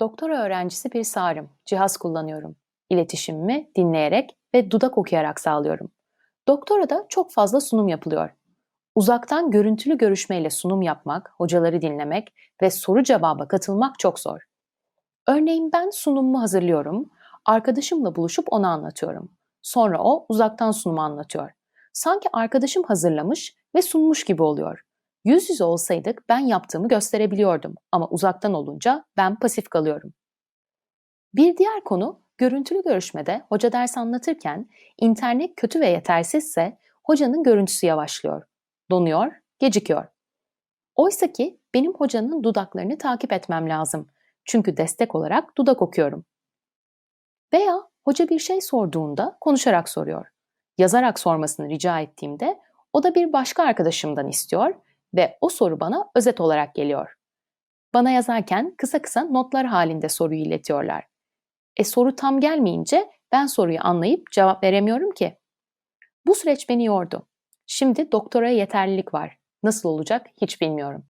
Doktora öğrencisi bir sağırım. Cihaz kullanıyorum. İletişimimi dinleyerek ve dudak okuyarak sağlıyorum. Doktorada çok fazla sunum yapılıyor. Uzaktan görüntülü görüşmeyle sunum yapmak, hocaları dinlemek ve soru cevaba katılmak çok zor. Örneğin ben sunumumu hazırlıyorum, arkadaşımla buluşup onu anlatıyorum. Sonra o uzaktan sunumu anlatıyor. Sanki arkadaşım hazırlamış ve sunmuş gibi oluyor. Yüz yüze olsaydık ben yaptığımı gösterebiliyordum ama uzaktan olunca ben pasif kalıyorum. Bir diğer konu görüntülü görüşmede hoca ders anlatırken internet kötü ve yetersizse hocanın görüntüsü yavaşlıyor, donuyor, gecikiyor. Oysa ki benim hocanın dudaklarını takip etmem lazım. Çünkü destek olarak dudak okuyorum. Veya hoca bir şey sorduğunda konuşarak soruyor. Yazarak sormasını rica ettiğimde o da bir başka arkadaşımdan istiyor ve o soru bana özet olarak geliyor. Bana yazarken kısa kısa notlar halinde soruyu iletiyorlar. E soru tam gelmeyince ben soruyu anlayıp cevap veremiyorum ki. Bu süreç beni yordu. Şimdi doktora yeterlilik var. Nasıl olacak hiç bilmiyorum.